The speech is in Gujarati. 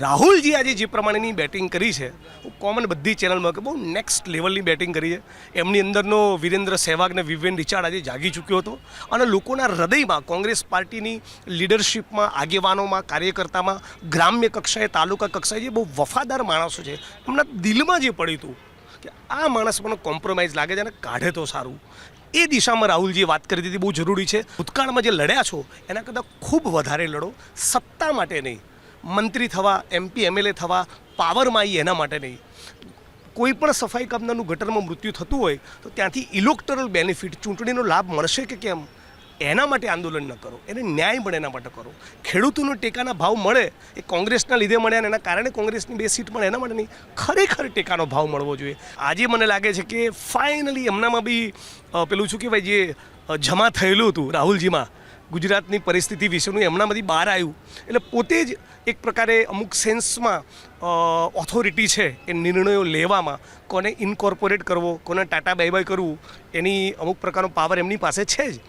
રાહુલજી આજે જે પ્રમાણેની બેટિંગ કરી છે, હું કોમન બધી ચેનલમાં કે બહુ નેક્સ્ટ લેવલની બેટિંગ કરી છે. એમની અંદરનો વિરેન્દ્ર સહેવાગ ને વિવેન રિચાર્ડ આજે જાગી ચૂક્યો હતો. અને લોકોના હૃદયમાં, કોંગ્રેસ પાર્ટીની લીડરશિપમાં આગેવાનોમાં, કાર્યકર્તામાં, ગ્રામ્ય કક્ષાએ, તાલુકા કક્ષાએ જે બહુ વફાદાર માણસો છે, એમના દિલમાં જે પડ્યું હતું કે આ માણસ મને કોમ્પ્રોમાઇઝ લાગે છે અને કાઢે તો સારું. એ દિશામાં રાહુલજીએ વાત કરી દીધી, બહુ જરૂરી છે. ભૂતકાળમાં જે લડ્યા છો, એના કરતાં ખૂબ વધારે લડો. સત્તા માટે નહીં. મંત્રી થવા એમપી એમએલએ થવા પાવરમાં આવી એના માટે નહીં. કોઈ પણ સફાઈ કામદારનું ગટરમાં મૃત્યુ થતું હોય, તો ત્યાંથી ઇલેક્ટોરલ બેનિફિટ, ચૂંટણીનો લાભ મળશે કે કેમ? એના માટે આંદોલન ન કરો. એને ન્યાય મળે એના માટે કરો. ખેડૂતોનો ટેકાના ભાવ મળે, એ કોંગ્રેસના લીધે મળ્યા અને એના કારણે કોંગ્રેસની બે સીટ મળે, એના માટે નહીં. ખરેખર ટેકાનો ભાવ મળવો જોઈએ. આજે મને લાગે છે કે ફાઇનલી એમનામાં બી પેલું શું કહેવાય, જે જમા થયેલું હતું રાહુલજીમાં ગુજરાતની પરિસ્થિતિ વિશેનું એમનામાંથી બહાર આવ્યું. એટલે પોતે જ એક પ્રકારે અમુક સેન્સમાં ઓથોરિટી છે એ નિર્ણયો લેવામાં કોને ઇન્કોર્પોરેટ કરવો, કોને ટાટા બાય બાય કરવું, એની અમુક પ્રકારનો પાવર એમની પાસે છે જ.